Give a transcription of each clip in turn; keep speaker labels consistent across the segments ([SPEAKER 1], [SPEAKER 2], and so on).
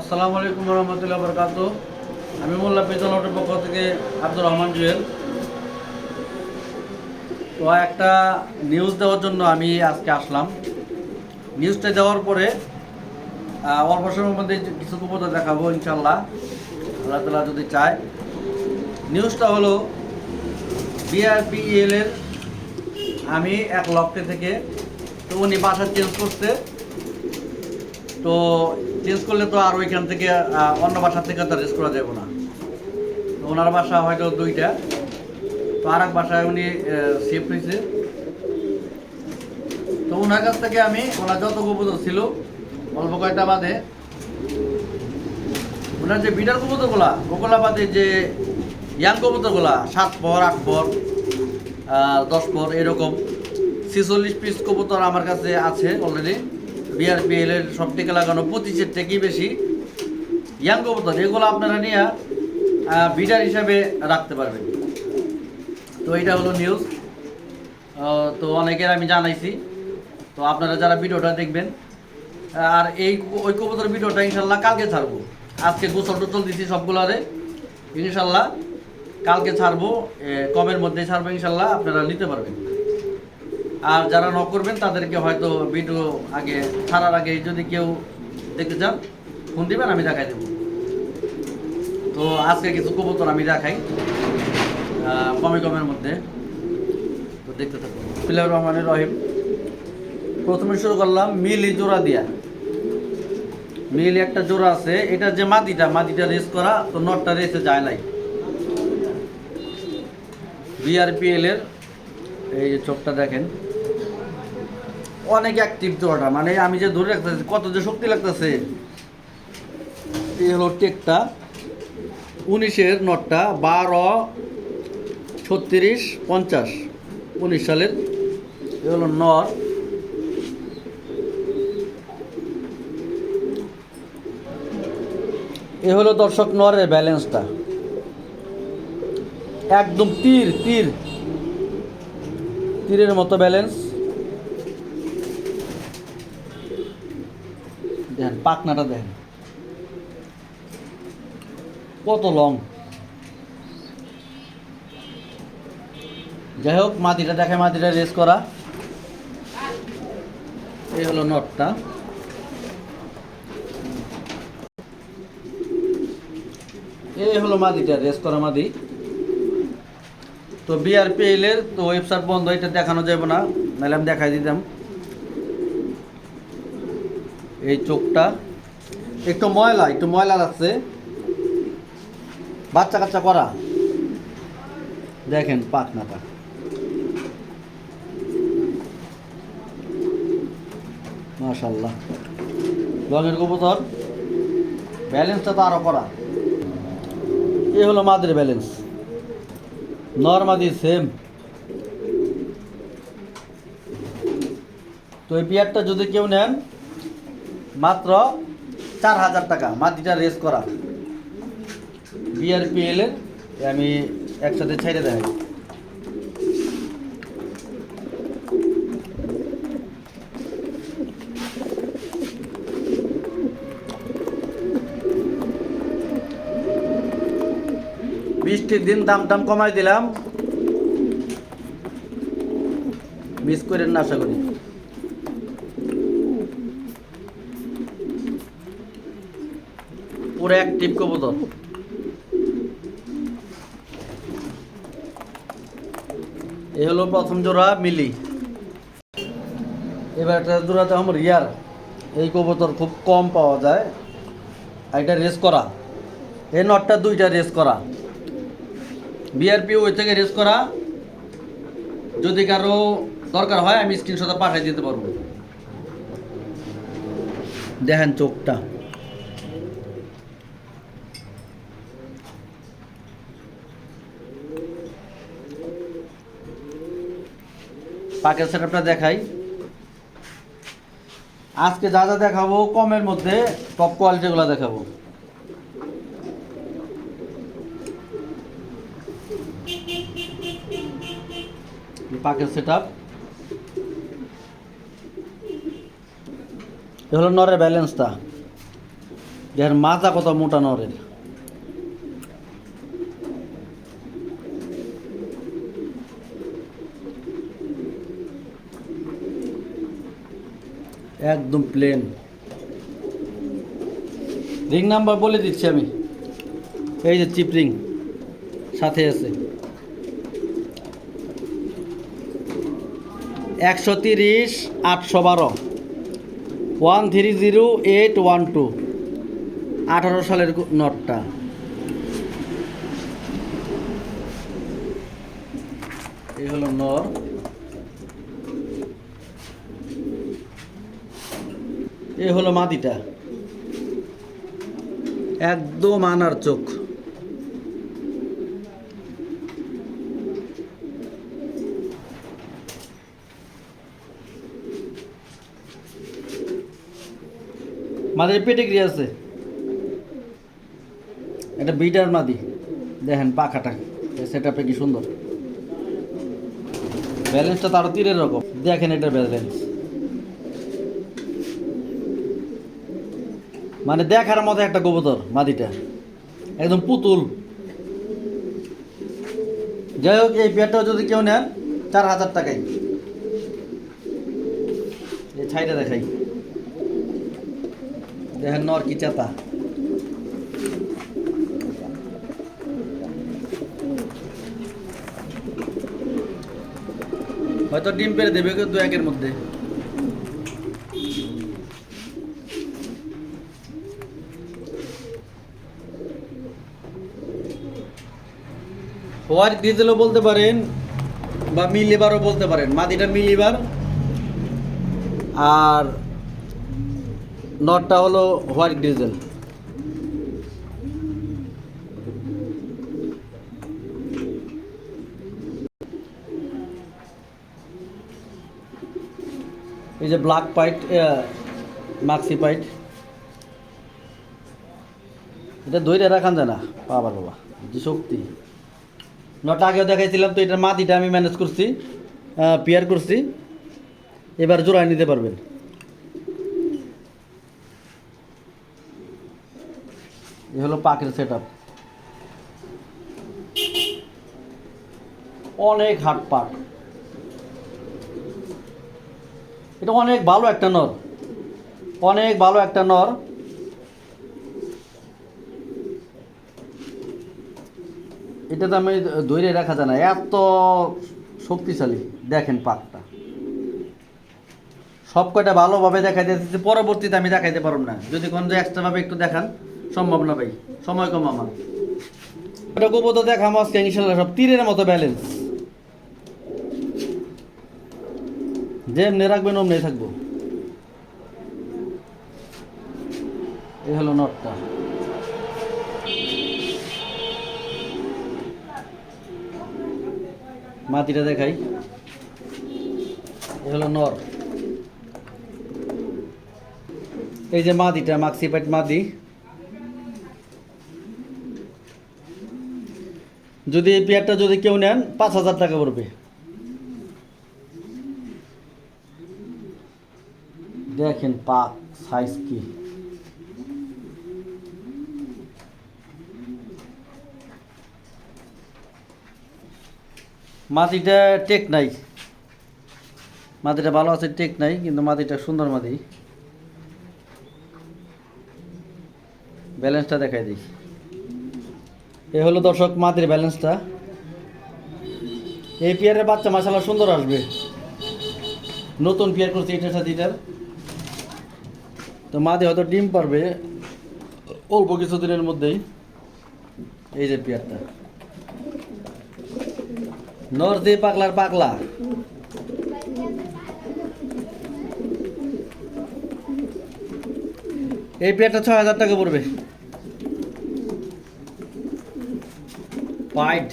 [SPEAKER 1] আসসালামু আলাইকুম রহমতুল্লাহ বরকাত। আমি মোল্লা হোটেল পক্ষ থেকে আব্দুর রহমান জুয়েল। তো একটা নিউজ দেওয়ার জন্য আমি আজকে আসলাম। নিউজটা দেওয়ার পরে অল্প সময়ের মধ্যে কিছু কবুতর দেখাবো ইনশাল্লাহ আল্লাহ তালা যদি চায়। নিউজটা হলো বিআরপিএল এর আমি এক লক্ষ্যে থেকে, তো উনি বাসা চেঞ্জ করতে তো চেঞ্জ করলে তো আর ওইখান থেকে অন্য বাসা থেকে তো রেস্ট করা যাবে না। ওনার বাসা হয়তো দুইটা। তো আর এক বাসায় উনি শিফট হয়েছে। তো ওনার কাছ থেকে আমি, ওনার যত কবুতর ছিল, অল্প কয়টা বাদে, ওনার যে বিডার কবুতরগুলা ওগুলা বাদে যে ইয়াং কবুতরগুলা, সাত পর, আট পর দশ পর, এরকম ছিচল্লিশ পিস কবুতর আমার কাছে আছে অলরেডি বিআরপিএল এর সব টিকা লাগানো পঁচিশের থেকেই বেশি। ইয়াং কবুতর এগুলো আপনারা নিয়ে বিডার হিসাবে রাখতে পারবেন। তো এটা হলো নিউজ তো অনেকের আমি জানাইছি। তো আপনারা যারা ভিডিওটা দেখবেন আর এই ওই কবুতর ভিডিওটা ইনশাল্লাহ কালকে ছাড়বো। আজকে গোসল টোসল দিছি সবগুলারে। ইনশাল্লাহ কালকে ছাড়বো কবের মধ্যে ছাড়বো ইনশাল্লাহ, আপনারা নিতে পারবেন। আর যারা ন করবেন, তাদেরকে হয়তো ভিডিও আগে, ছাড়ার আগে যদি কেউ দেখতে চান, ফোন দিবেন, আমি দেখাই দেবো। তো আজকে কিছু কবুতর আমি দেখাই কমে কমের মধ্যে। তো দেখতে থাকুন। বিসমিল্লাহির রহমানির রহিম। প্রথমে শুরু করলাম মিলি জোড়া দিয়া। মিলি একটা জোড়া আছে, এটা যে মাদিটা মাদিটা রেস করা, তো নটটা রেসে যায় নাই। বিআরপিএল এর, এই যে চোখটা দেখেন। অনেক অ্যাক্টিভ জোড়াটা মানে আমি যে ধরে রাখতেছি, কত যে শক্তি লাগতেছে। এই হলো টেকটা। উনিশের নটটা বারো, ছত্রিশ, পঞ্চাশ। উনিশ সালের। এ হলো নর এ হলো দর্শক নরের ব্যালেন্সটা একদম তীর তীর। তীরের মতো ব্যালেন্স দেখেন পাকনাটা দেখেন কত লং যাই হোক, মাটিটা দেখে মাটিটা রেস করা। এই হলো নটটা এই হলো মাদিটা রেস করা মাদি তো বিআরপিএল এর তো ওয়েবসাইট বন্ধ, এটা দেখানো যাবে না, নাহলে আমি দেখাই দিতাম। এই চোখটা। একটু ময়লা একটু ময়লা লাগছে। বাচ্চা কাচ্চা করা। দেখেন পাখনাটা। মাশাল্লাহ রঙের কবুতর। ব্যালেন্সটা তো আরও করা। এ হলো মাদের ব্যালেন্স। নর্মাদি সেম। তো এই পেয়ারটা যদি কেউ নেন মাত্র চার হাজার টাকা। মাটিটা রেস করা। বিআরপিএল এর আমি একসাথে ছেড়ে দেয় বৃষ্টির দিন দাম টাম কমাই দিলাম। মিস করেন না, আশা করি। পুরো অ্যাক্টিভ কবুতর। এ হলো প্রথম জোড়া মিলি। এবার একটা জোড়াতে আমার রিয়ার এই কবুতর খুব কম পাওয়া যায়। এটা রেস করা। এই নটটা দুইটা রেস করা। বিআরপি ওই থেকে রেস করা। যদি কারও দরকার হয়, আমি স্ক্রিনশটে পাঠিয়ে দিতে পারব। দেখেন চোখটা। পাকের সেটআপটা দেখাই। আজকে যা যা দেখাবো, কমের মধ্যে টপ কোয়ালিটিগুলো দেখাবো। পাকের সেট আপ এ হলো নরের ব্যালেন্সটা। যার মাজা কত মোটা নরের। একদম প্লেন রিং নাম্বার বলে দিচ্ছি আমি। এই যে চিপ রিং সাথে আছে। একশো তিরিশ, আটশো বারো। One three zero eight one two আঠারো সালের নটটা। এই হলো নর এই হলো মাদিটা একদম আনার চোখ। মাদের পেটেগ্রি আছে। এটা বিটার মাদি দেখেন পাখাটা সেট কি সুন্দর। ব্যালেন্সটা তারও তীরের রকম। দেখেন এটা ব্যালেন্স মানে দেখার মতো একটা কবুতর মাদিটা। একদম পুতুল। যাই হোক, এই পেয়ারটাও যদি কেউ নেন, চার হাজার টাকাই এই ছাইটা দেখাই। দেখেন নর কি চেতা। হয়তো ডিম পেরে দেবে দু একের মধ্যে। হোয়াইট ডিজেলও বলতে পারেন বা মিলিবারও বলতে পারেন। মাদিটা মিলিবার। আর নটটা হলো হোয়াইট ডিজেল এই যে ব্ল্যাক পাইট মাক্সি পাইট। এটা দইটা রাখান যায় না। বাবা বাবা যে শক্তি। নটা আগেও দেখাইছিলাম তো এটার মাটিটা আমি ম্যানেজ করছি পিয়ার করছি। এবার জোড়ায় নিতে পারবেন। এ হলো পাকের সেট অনেক হাট পাক এটা অনেক ভালো একটা নর। অনেক ভালো একটা নর। এটা তো আমি ধরে রাখা যায় না। এত শক্তিশালী। দেখেন পাকটা সব কয়টা ভালোভাবে দেখাইতে দিচ্ছি পরবর্তীতে আমি দেখাইতে পারব না। যদি কোন এক্সট্রাভাবে একটু দেখান, সম্ভব না ভাই। সময় কম আমার। এটা তো দেখাম আজকে, ইনশাল্লাহ সব তীরের মতো ব্যালেন্স যেমনি রাখবেন অমনি থাকব। এই হলো নটটা। মাটিটা দেখাই। হলো নর। এই যে মাদিটা মাক্সিপাইট মাদি যদি এই পেয়ারটা যদি কেউ নেন, পাঁচ হাজার টাকা পড়বে। দেখেন পাক সাইজ কি। মাটিটা টেক নাই। মাটিটা ভালো আছে, টেক নাই, কিন্তু মাটিটা সুন্দর মাটি। ব্যালেন্সটা দেখাই দিই। এ হলো দর্শক মাটির ব্যালেন্সটা। এই পেয়ারের বাচ্চা মাসালা সুন্দর আসবে। নতুন পেয়ার করছে এটার সাথে এটার। তো মাদি হয়তো ডিম পারবে অল্প কিছুদিনের মধ্যেই। এই যে পেয়ারটা। নর দিয়ে পাগলার পাগলা। এই পেয়ারটা ছয় হাজার টাকা পড়বে। পাইট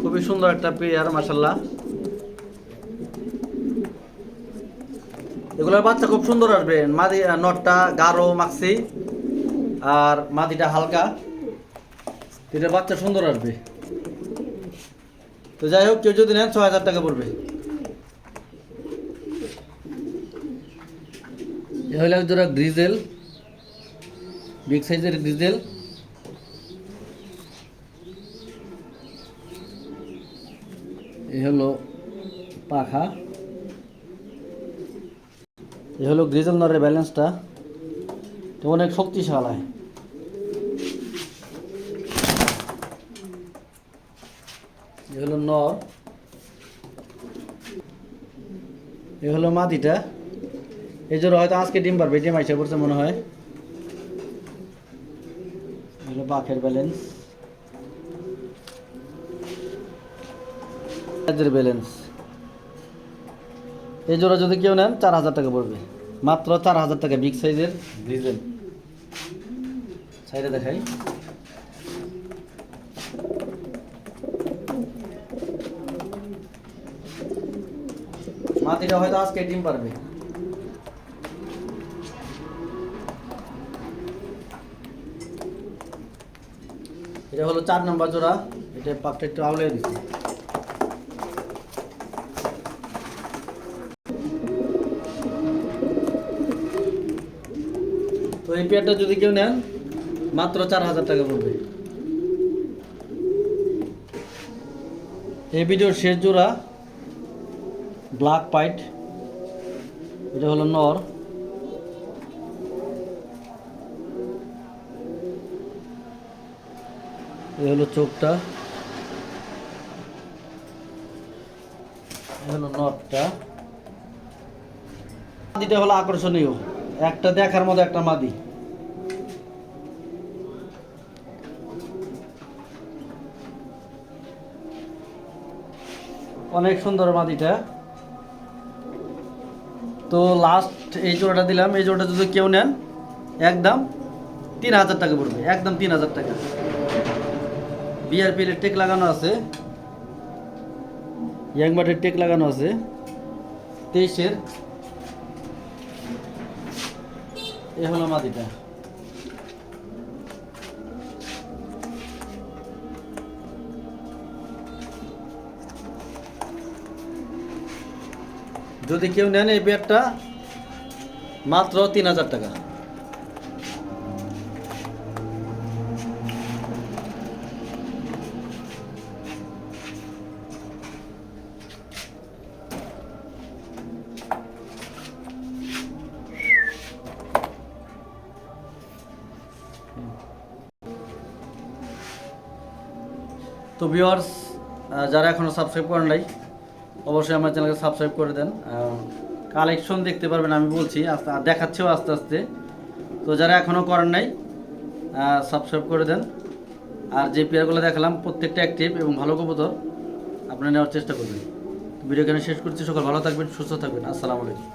[SPEAKER 1] খুবই সুন্দর একটা পেয়ার মাসাল্লাহ এগুলোর বাচ্চা খুব সুন্দর আসবে। মাদি নটটা গাঢ় মাক্সি আর মাদিটা হালকা। এটার বাচ্চা সুন্দর আসবে। তো যাই হোক, কেউ যদি নেন ছয় হাজার টাকা পড়বে। এ হলো এক গ্রিজেল, বিগ সাইজের গ্রিজেল। এ হলো পাখা। এ হলো গ্রিজেল নরের ব্যালেন্সটা অনেক শক্তিশালী। এ হলো নর। এ হলো মাদিটা এই জন্য হয়তো আজকে ডিম পারবে, ডিম আইসা পড়ছে মনে হয়। হলো পাখের ব্যালেন্স ব্যালেন্স এই জোড়া যদি কেউ নেন চার হাজার টাকা পড়বে। মাত্র চার হাজার টাকা বিগ সাইজের ডিজেল সাইডে দেখাই। মাটিটা হয়তো আজকে ডিম পারবে। এটা হলো চার নম্বর জোড়া। এটা পাকটা একটু আউলে দিচ্ছি। এই পেয়ারটা যদি কেউ নেন, মাত্র চার হাজার টাকা পড়বে। এই ভিডিওর শেষ জোড়া ব্ল্যাক পাইট এটা হলো নর। এই হলো চোখটা। এই হলো নটটা মাদিটা হলো আকর্ষণীয়। একটা দেখার মতো একটা মাদি। অনেক সুন্দর মাদিটা তো লাস্ট এই জোড়াটা দিলাম, এই জোড়াটা যদি কেউ নেন, একদম তিন হাজার টাকা পড়বে, একদম তিন হাজার টাকা। বিআরপি টেক লাগানো আছে। ইয়াংবাটের টেক লাগানো আছে। তেইশের। এ হলো মাদিটা যদি কেউ নেন এই ব্যাগটা মাত্র তিন হাজার টাকা। তো ভিউয়ার্স যারা এখনও সাবস্ক্রাইব করেন নাই অবশ্যই আমার চ্যানেলকে সাবস্ক্রাইব করে দেন। কালেকশন দেখতে পারবেন আমি বলছি, আস্তে আর দেখাচ্ছেও আস্তে আস্তে। তো যারা এখনও করেন নাই সাবস্ক্রাইব করে দেন। আর যে পেয়ারগুলো দেখালাম, প্রত্যেকটা অ্যাক্টিভ এবং ভালো কবুতর, আপনারা নেওয়ার চেষ্টা করবেন। ভিডিও কেন শেষ করছি, সকল ভালো থাকবেন, সুস্থ থাকবেন। আসসালামু আলাইকুম।